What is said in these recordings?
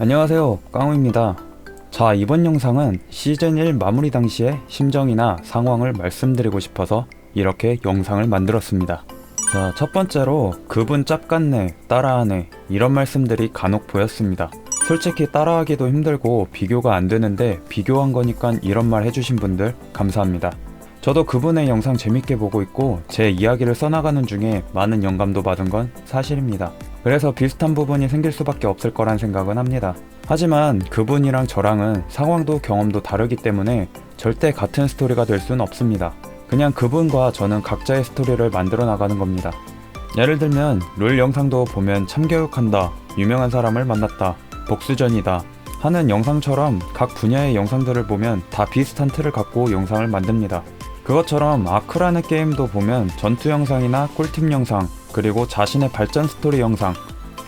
안녕하세요. 깡우입니다. 자 이번 영상은 시즌 1 마무리 당시의 심정이나 상황을 말씀드리고 싶어서 이렇게 영상을 만들었습니다. 자 첫 번째로 그분 짭같네 따라하네 이런 말씀들이 간혹 보였습니다. 솔직히 따라하기도 힘들고 비교가 안 되는데 비교한 거니까 이런 말 해주신 분들 감사합니다. 저도 그분의 영상 재밌게 보고 있고 제 이야기를 써나가는 중에 많은 영감도 받은 건 사실입니다. 그래서 비슷한 부분이 생길 수밖에 없을 거란 생각은 합니다. 하지만 그분이랑 저랑은 상황도 경험도 다르기 때문에 절대 같은 스토리가 될 수는 없습니다. 그냥 그분과 저는 각자의 스토리를 만들어 나가는 겁니다. 예를 들면 롤 영상도 보면 참교육한다, 유명한 사람을 만났다, 복수전이다 하는 영상처럼 각 분야의 영상들을 보면 다 비슷한 틀을 갖고 영상을 만듭니다. 그것처럼 아크라는 게임도 보면 전투 영상이나 꿀팁 영상, 그리고 자신의 발전 스토리 영상,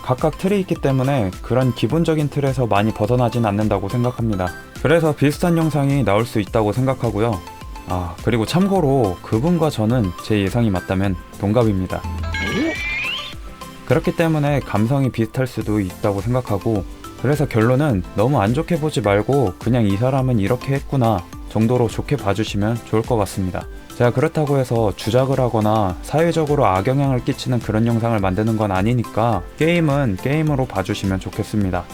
각각 틀이 있기 때문에 그런 기본적인 틀에서 많이 벗어나진 않는다고 생각합니다. 그래서 비슷한 영상이 나올 수 있다고 생각하고요. 아, 그리고 참고로 그분과 저는 제 예상이 맞다면 동갑입니다. 그렇기 때문에 감성이 비슷할 수도 있다고 생각하고, 그래서 결론은 너무 안 좋게 보지 말고 그냥 이 사람은 이렇게 했구나 정도로 좋게 봐주시면 좋을 것 같습니다. 제가 그렇다고 해서 주작을 하거나 사회적으로 악영향을 끼치는 그런 영상을 만드는 건 아니니까 게임은 게임으로 봐주시면 좋겠습니다.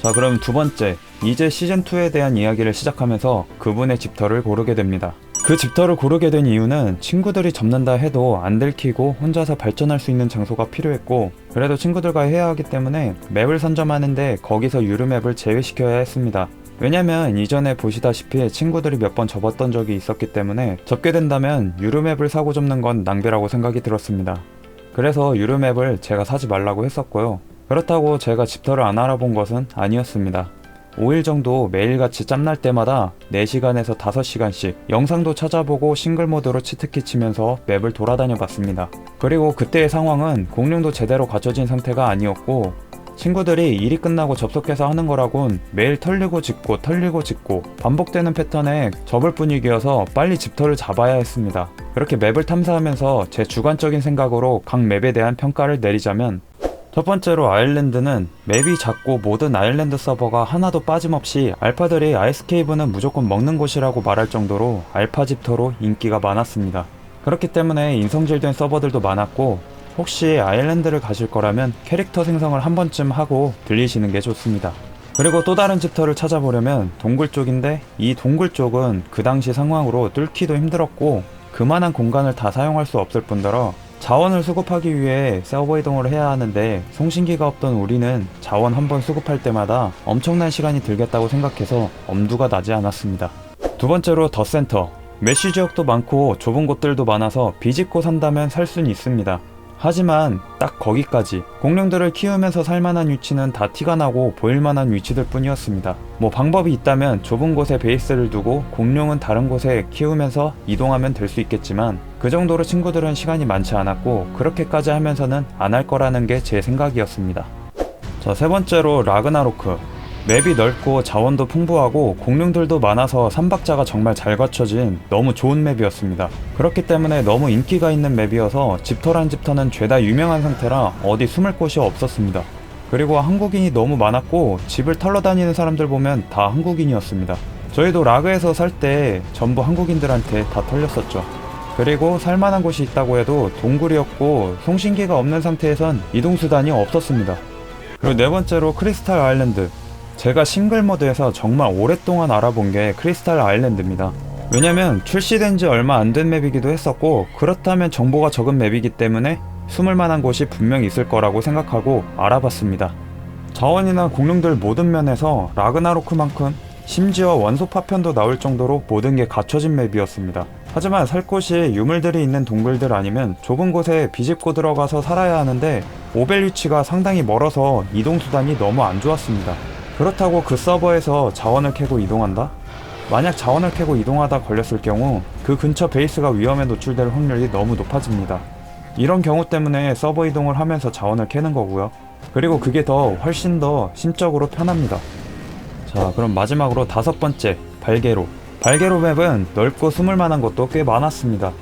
자, 그럼 두 번째. 이제 시즌2에 대한 이야기를 시작하면서 그분의 집터를 고르게 됩니다. 그 집터를 고르게 된 이유는 친구들이 접는다 해도 안 들키고 혼자서 발전할 수 있는 장소가 필요했고 그래도 친구들과 해야 하기 때문에 맵을 선점하는데 거기서 유르맵을 제외시켜야 했습니다. 왜냐면 이전에 보시다시피 친구들이 몇 번 접었던 적이 있었기 때문에 접게 된다면 유르맵을 사고 접는 건 낭비라고 생각이 들었습니다. 그래서 유르맵을 제가 사지 말라고 했었고요. 그렇다고 제가 집터를 안 알아본 것은 아니었습니다. 5일 정도 매일같이 짬날 때마다 4시간에서 5시간씩 영상도 찾아보고 싱글 모드로 치트키 치면서 맵을 돌아다녀 봤습니다. 그리고 그때의 상황은 공룡도 제대로 갖춰진 상태가 아니었고 친구들이 일이 끝나고 접속해서 하는 거라곤 매일 털리고 짓고 털리고 짓고 반복되는 패턴에 접을 분위기여서 빨리 집터를 잡아야 했습니다. 그렇게 맵을 탐사하면서 제 주관적인 생각으로 각 맵에 대한 평가를 내리자면 첫 번째로 아일랜드는 맵이 작고 모든 아일랜드 서버가 하나도 빠짐없이 알파들이 아이스케이브는 무조건 먹는 곳이라고 말할 정도로 알파 집터로 인기가 많았습니다. 그렇기 때문에 인성질된 서버들도 많았고 혹시 아일랜드를 가실 거라면 캐릭터 생성을 한 번쯤 하고 들리시는 게 좋습니다. 그리고 또 다른 집터를 찾아보려면 동굴 쪽인데 이 동굴 쪽은 그 당시 상황으로 뚫기도 힘들었고 그만한 공간을 다 사용할 수 없을 뿐더러 자원을 수급하기 위해 서버 이동을 해야 하는데 송신기가 없던 우리는 자원 한 번 수급할 때마다 엄청난 시간이 들겠다고 생각해서 엄두가 나지 않았습니다. 두 번째로 더 센터. 메쉬 지역도 많고 좁은 곳들도 많아서 비집고 산다면 살 수는 있습니다. 하지만 딱 거기까지 공룡들을 키우면서 살만한 위치는 다 티가 나고 보일만한 위치들 뿐이었습니다. 뭐 방법이 있다면 좁은 곳에 베이스를 두고 공룡은 다른 곳에 키우면서 이동하면 될 수 있겠지만 그 정도로 친구들은 시간이 많지 않았고 그렇게까지 하면서는 안 할 거라는 게 제 생각이었습니다. 자, 세 번째로 라그나로크. 맵이 넓고 자원도 풍부하고 공룡들도 많아서 삼박자가 정말 잘 갖춰진 너무 좋은 맵이었습니다. 그렇기 때문에 너무 인기가 있는 맵이어서 집터란 집터는 죄다 유명한 상태라 어디 숨을 곳이 없었습니다. 그리고 한국인이 너무 많았고 집을 털러 다니는 사람들 보면 다 한국인이었습니다. 저희도 라그에서 살 때 전부 한국인들한테 다 털렸었죠. 그리고 살만한 곳이 있다고 해도 동굴이었고 송신기가 없는 상태에선 이동수단이 없었습니다. 그리고 네 번째로 크리스탈 아일랜드. 제가 싱글 모드에서 정말 오랫동안 알아본 게 크리스탈 아일랜드입니다. 왜냐면 출시된 지 얼마 안 된 맵이기도 했었고 그렇다면 정보가 적은 맵이기 때문에 숨을 만한 곳이 분명히 있을 거라고 생각하고 알아봤습니다. 자원이나 공룡들 모든 면에서 라그나로크만큼 심지어 원소 파편도 나올 정도로 모든 게 갖춰진 맵이었습니다. 하지만 살 곳이 유물들이 있는 동굴들 아니면 좁은 곳에 비집고 들어가서 살아야 하는데 오벨 위치가 상당히 멀어서 이동 수단이 너무 안 좋았습니다. 그렇다고 그 서버에서 자원을 캐고 이동한다? 만약 자원을 캐고 이동하다 걸렸을 경우 그 근처 베이스가 위험에 노출될 확률이 너무 높아집니다. 이런 경우 때문에 서버 이동을 하면서 자원을 캐는 거고요. 그리고 그게 더 훨씬 더 심적으로 편합니다. 자, 그럼 마지막으로 다섯 번째, 발게로. 발게로 맵은 넓고 숨을 만한 곳도 꽤 많았습니다.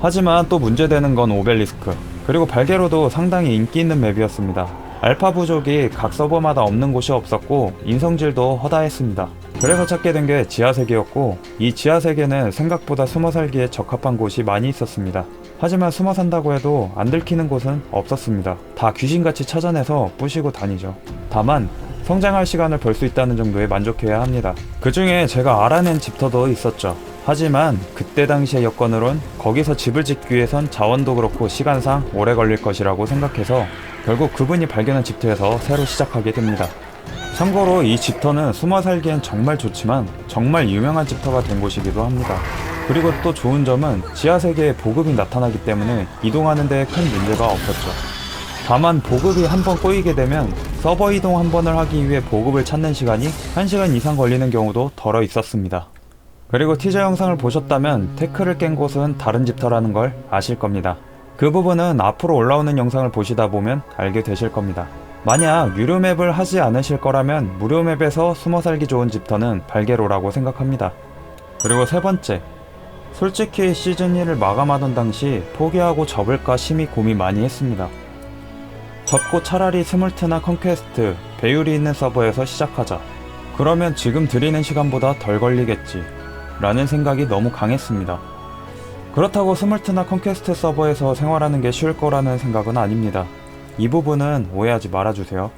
하지만 또 문제되는 건 오벨리스크. 그리고 발게로도 상당히 인기 있는 맵이었습니다. 알파 부족이 각 서버마다 없는 곳이 없었고 인성질도 허다했습니다. 그래서 찾게 된 게 지하세계였고 이 지하세계는 생각보다 숨어 살기에 적합한 곳이 많이 있었습니다. 하지만 숨어 산다고 해도 안 들키는 곳은 없었습니다. 다 귀신같이 찾아내서 부시고 다니죠. 다만 성장할 시간을 벌 수 있다는 정도에 만족해야 합니다. 그 중에 제가 알아낸 집터도 있었죠. 하지만 그때 당시의 여건으론 거기서 집을 짓기 위해선 자원도 그렇고 시간상 오래 걸릴 것이라고 생각해서 결국 그분이 발견한 집터에서 새로 시작하게 됩니다. 참고로 이 집터는 숨어 살기엔 정말 좋지만 정말 유명한 집터가 된 곳이기도 합니다. 그리고 또 좋은 점은 지하 세계에 보급이 나타나기 때문에 이동하는 데 큰 문제가 없었죠. 다만 보급이 한번 꼬이게 되면 서버 이동 한 번을 하기 위해 보급을 찾는 시간이 1시간 이상 걸리는 경우도 덜어 있었습니다. 그리고 티저 영상을 보셨다면 테크를 깬 곳은 다른 집터라는 걸 아실 겁니다. 그 부분은 앞으로 올라오는 영상을 보시다 보면 알게 되실 겁니다. 만약 유료 맵을 하지 않으실 거라면 무료 맵에서 숨어 살기 좋은 집터는 발게로라고 생각합니다. 그리고 세 번째, 솔직히 시즌 1을 마감하던 당시 포기하고 접을까 심히 고민 많이 했습니다. 접고 차라리 스물트나 컨퀘스트, 배율이 있는 서버에서 시작하자. 그러면 지금 드리는 시간보다 덜 걸리겠지. 라는 생각이 너무 강했습니다. 그렇다고 스물트나 컨퀘스트 서버에서 생활하는 게 쉬울 거라는 생각은 아닙니다. 이 부분은 오해하지 말아주세요.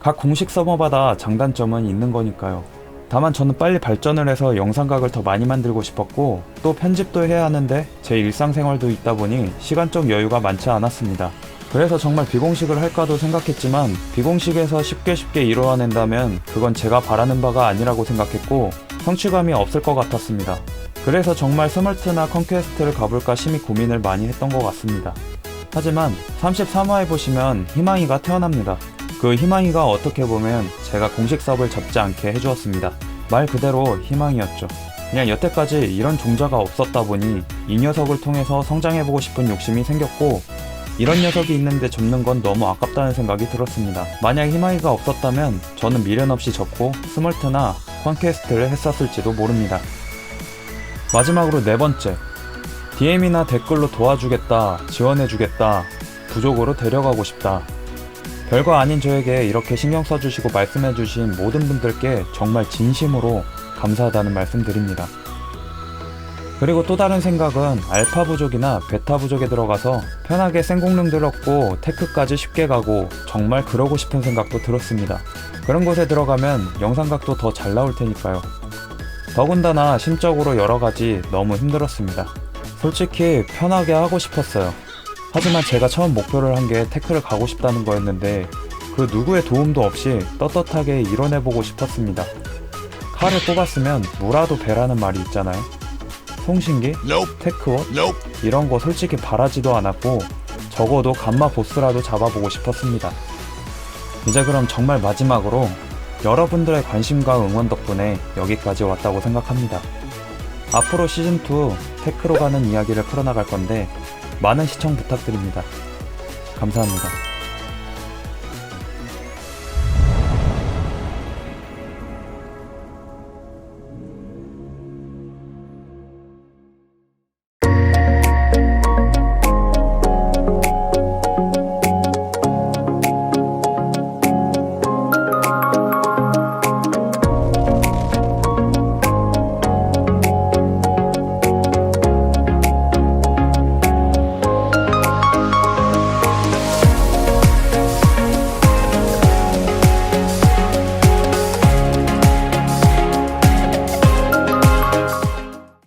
각 공식 서버마다 장단점은 있는 거니까요. 다만 저는 빨리 발전을 해서 영상각을 더 많이 만들고 싶었고 또 편집도 해야 하는데 제 일상생활도 있다 보니 시간적 여유가 많지 않았습니다. 그래서 정말 비공식을 할까도 생각했지만 비공식에서 쉽게 쉽게 이루어낸다면 그건 제가 바라는 바가 아니라고 생각했고 성취감이 없을 것 같았습니다. 그래서 정말 스멀트나 컨퀘스트를 가볼까 심히 고민을 많이 했던 것 같습니다. 하지만 33화에 보시면 희망이가 태어납니다. 그 희망이가 어떻게 보면 제가 공식 수업을 접지 않게 해주었습니다. 말 그대로 희망이었죠. 그냥 여태까지 이런 종자가 없었다 보니 이 녀석을 통해서 성장해보고 싶은 욕심이 생겼고 이런 녀석이 있는데 접는 건 너무 아깝다는 생각이 들었습니다. 만약 희망이가 없었다면 저는 미련 없이 접고 스멀트나 컨퀘스트를 했었을지도 모릅니다. 마지막으로 네 번째. DM이나 댓글로 도와주겠다, 지원해주겠다, 부족으로 데려가고 싶다. 별거 아닌 저에게 이렇게 신경 써주시고 말씀해주신 모든 분들께 정말 진심으로 감사하다는 말씀 드립니다. 그리고 또 다른 생각은 알파 부족이나 베타 부족에 들어가서 편하게 생공룡 들었고 테크까지 쉽게 가고 정말 그러고 싶은 생각도 들었습니다. 그런 곳에 들어가면 영상각도 더 잘 나올 테니까요. 더군다나 심적으로 여러 가지 너무 힘들었습니다. 솔직히 편하게 하고 싶었어요. 하지만 제가 처음 목표를 한 게 테크를 가고 싶다는 거였는데 그 누구의 도움도 없이 떳떳하게 이뤄내보고 싶었습니다. 칼을 뽑았으면 무라도 배라는 말이 있잖아요. 송신기, Nope. 이런 거 솔직히 바라지도 않았고 적어도 감마 보스라도 잡아보고 싶었습니다. 이제 그럼 정말 마지막으로 여러분들의 관심과 응원 덕분에 여기까지 왔다고 생각합니다. 앞으로 시즌2 테크로 가는 이야기를 풀어나갈 건데 많은 시청 부탁드립니다. 감사합니다.